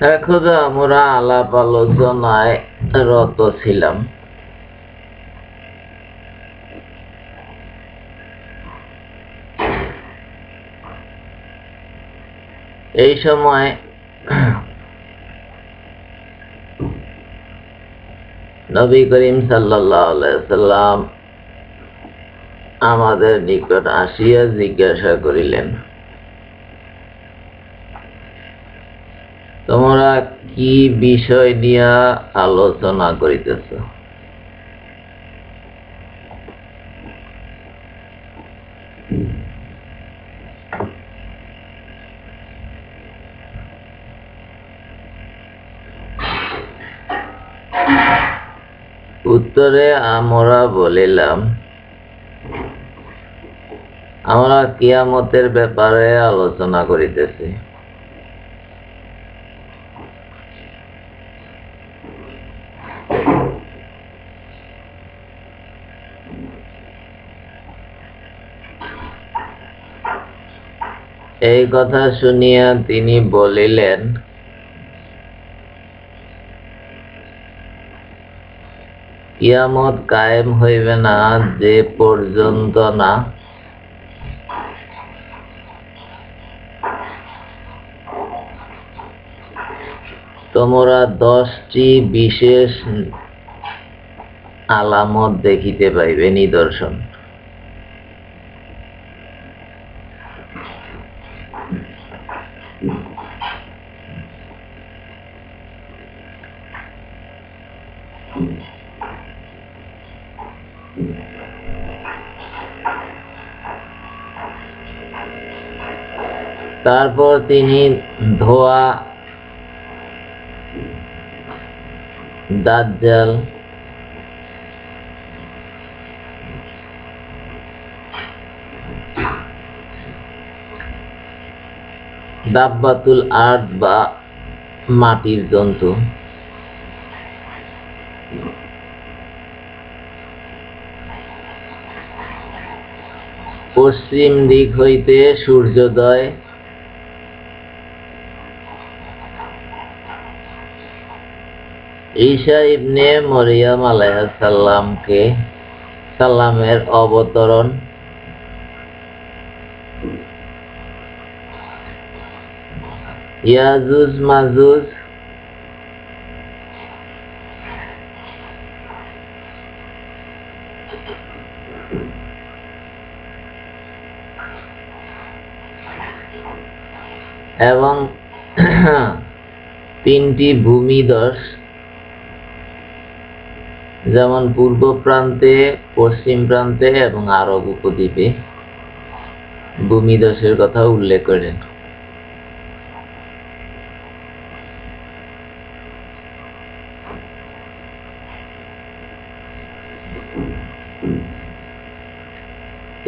এখন আমরা আলাপ আলোচনায় রত ছিলাম। এই সময় নবী করিম সাল্লাম আমাদের নিকট আসিয়া জিজ্ঞাসা করিলেন তোমরা কি বিষয় নিয়ে আলোচনা করিতেছ? উত্তরে আমরা বলিলাম আমরা কিয়ামতের ব্যাপারে আলোচনা করিতেছি। এই কথা শুনিয়া তিনি বলিলেন, কিয়ামত কায়েম হইবে না, যে পর্যন্ত না। তোমরা দশটি বিশেষ আলামত দেখিতে পাইবে, নিদর্শন। তারপর তিনি ধোয়া দাজ্জাল দাব্বাতুল আর্ট বা মাটির জন্তু। পশ্চিম দিক হইতে সূর্যোদয়। ঈশা ইবনে মরিয়াম আলাইসাল্লামকে সাল্লামের অবতরণ ইয়াজুজ মাজুজ এবং তিনটি ভূমিদশ যেমন পূর্ব প্রান্তে, পশ্চিম প্রান্তে এবং আরব উপদ্বীপে। ভূমিদশের কথা উল্লেখ করেন।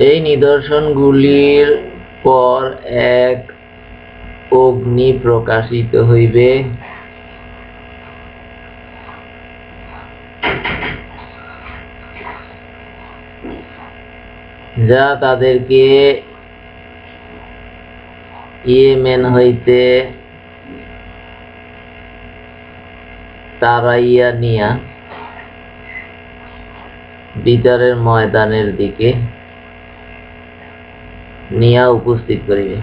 এই নিদর্শনগুলির পর এক অগ্নি প্রকাশিত হইবে। যা তাদেরকে ইয়েমেন হইতে তারাইয়া নিয়া, বিচারের ময়দানের দিকে নিয়া উপস্থিত করিবে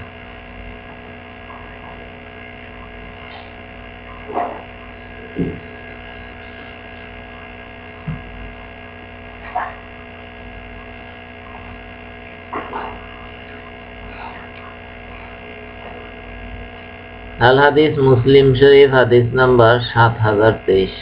আল হাদিস মুসলিম শরীফ হাদিস নাম্বার সাত হাজার তেইশ